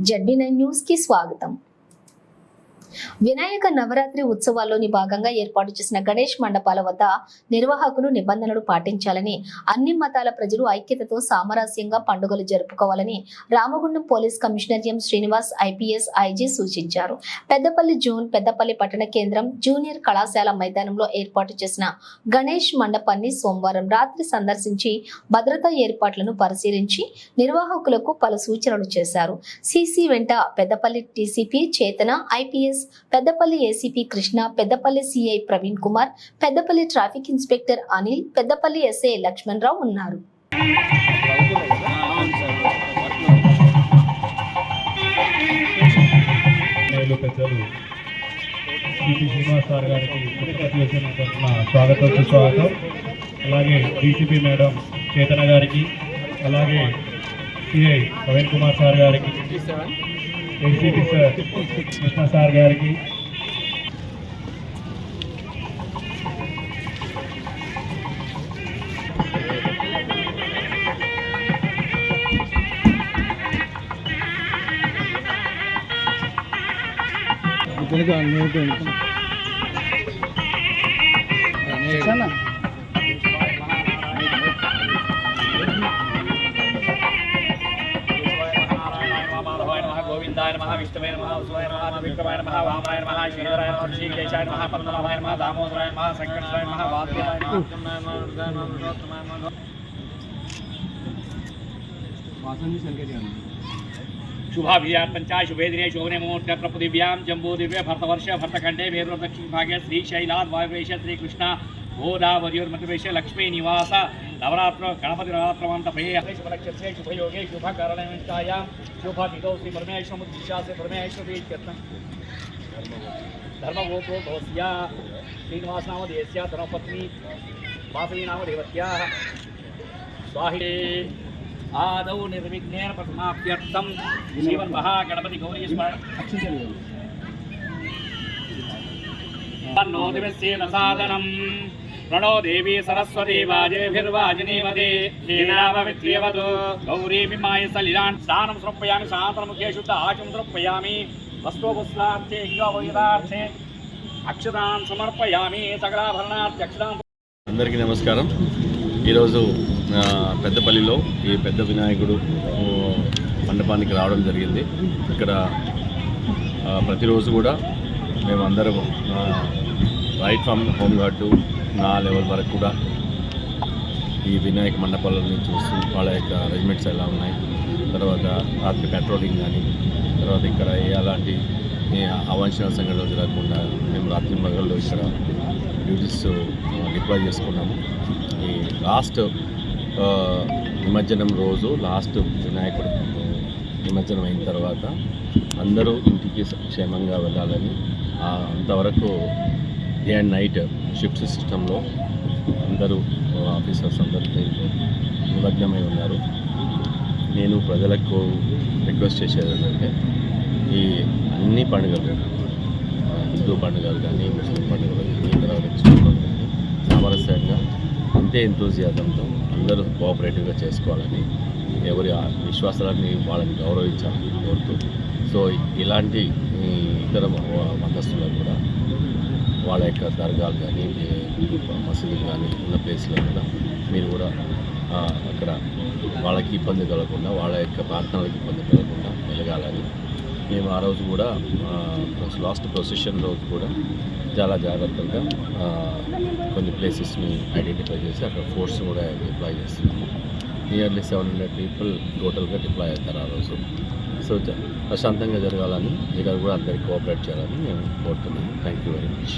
ZB nine న్యూస్కి స్వాగతం. వినాయక నవరాత్రి ఉత్సవాల్లోని భాగంగా ఏర్పాటు చేసిన గణేష్ మండపాల వద్ద నిర్వాహకులు నిబంధనలు పాటించాలని అన్ని మతాల ప్రజలు ఐక్యతతో సామరస్యంగా పండుగలు జరుపుకోవాలని Ramagundam police commissioner M Srinivas IPS IG సూచించారు. పెద్దపల్లి జూన్ పెద్దపల్లి పట్టణ కేంద్రం జూనియర్ కళాశాల మైదానంలో ఏర్పాటు చేసిన గణేష్ మండపాన్ని సోమవారం రాత్రి సందర్శించి భద్రతా ఏర్పాట్లను పరిశీలించి నిర్వాహకులకు పలు సూచనలు చేశారు. సిసి వెంట Peddapalli DCP Chetana IPS Peddapalli ACP Krishna Peddapalli CI Praveen Kumar Peddapalli traffic inspector Anil Peddapalli SI Laxman Rao ఉన్నారు. స్వాగతం సుస్వాగతం. అలాగే డీసీపీ మేడం చేతన గారికి అలాగే సిఐ ప్రవీణ్ కుమార్ సార్ గారికి. ఏసీపీ సార్ కృష్ణ సార్ గారికి नमः नमः नमः नमः, वामाय नमः नमः नमः, पद्मनाभाय नमः, दामोदराय नमः नमः नमः जी शुभाभियान पंचाय शुभे दिने शोभने मुहूर्त जम्बूदिव्य, भरतवर्ष भरतखंडे मेरु दक्षिण भाग्य श्री शैलाद श्री कृष्णा గోదావర్యోర్మతివేశ లక్ష్మీ నివాస. నవరాత్ర గణపతి నవరాత్రమంతపయోగేషు శుభకరణాయ శుభమిదో శ్రీ పరమేశ్వరముద్దిశాసే పరమేశ్వరీ ధర్మగోపో భవస్యా. శ్రీనివాసనామ దేశ్యా ధర్మపత్ని వాసవీనామ దేవత్యా స్వాహి ఆదౌ నిర్విఘ్నేన ప్రథమాభ్యర్థం జీవన్ మహాగణపతి గౌరీ స్మరణ. సాధనం. ప్రణో దేవీ సరస్వతీ వాజేభిర్వాజినీమదేవతు గౌరీ మిమాయ సలిలాన్ స్నానం సమర్పయామి సాంతరముఖేషు ఆశం సమర్పయామి. వస్తోపుస్తార్థే యువయుధార్థే అక్షరాన్ సమర్పయామి సకలాభరణార్థి అక్షరాన్ అందరికీ నమస్కారం. ఈరోజు పెద్దపల్లిలో ఈ పెద్ద వినాయకుడు మండపానికి రావడం జరిగింది. ఇక్కడ ప్రతిరోజు కూడా మేమందరం రైట్ ఫ్రమ్ హోమ్ గార్డ్ నా లెవెల్ వరకు కూడా ఈ వినాయక మండపాలని చూస్తూ వాళ్ళ యొక్క అరేంజ్మెంట్స్ ఎలా ఉన్నాయి తర్వాత రాత్రి పెట్రోలింగ్ కానీ తర్వాత ఇక్కడ ఎలాంటి ఏ అవాంఛనీయ సంఘటనలు జరగకుండా మేము రాత్రి మగళ్ళు ఇక్కడ డ్యూటీస్ డిప్లాయ్ చేసుకున్నాము. ఈ లాస్ట్ నిమజ్జనం రోజు లాస్ట్ వినాయకుడు నిమజ్జనం అయిన తర్వాత అందరూ ఇంటికి క్షేమంగా వెళ్ళాలని అంతవరకు డే అండ్ నైట్ షిఫ్ట్ సిస్టంలో అందరూ ఆఫీసర్స్ అందరూ నిమగ్నమై ఉన్నారు. నేను ప్రజలకు రిక్వెస్ట్ చేసేది ఏంటంటే ఈ అన్ని పండుగలు హిందూ పండుగలు కానీ ముస్లిం పండుగలు కానీ తర్వాత క్రిస్టియన్ పండుగలు కానీ సామరస్యంగా అంతే ఎంతోజియాజంతో అందరూ కోఆపరేటివ్గా చేసుకోవాలని ఎవరి విశ్వాసాలని వాళ్ళని గౌరవించాలని కోరుతూ సో ఇలాంటి ఇతర మతస్థులకు కూడా వాళ్ళ యొక్క దర్గాలు కానీ మసీదులు కానీ ఉన్న ప్లేస్లో కూడా మీరు కూడా అక్కడ వాళ్ళకి ఇబ్బంది కలగకుండా వాళ్ళ యొక్క ప్రార్థనలకు ఇబ్బంది కలగకుండా వెలగాలని మేము ఆ రోజు కూడా లాస్ట్ ప్రొసెషన్ రోజు కూడా చాలా జాగ్రత్తగా కొన్ని ప్లేసెస్ని ఐడెంటిఫై చేసి అక్కడ ఫోర్స్ కూడా డిప్లాయ్ చేస్తున్నాము. నియర్లీ సెవెన్ హండ్రెడ్ పీపుల్ టోటల్గా డిప్లాయ్ అవుతారు ఆ రోజు. సో ప్రశాంతంగా జరగాలని ఇక్కడ కూడా అందరికీ కోఆపరేట్ చేయాలని మేము కోరుతున్నాము థ్యాంక్ యూ వెరీ మచ్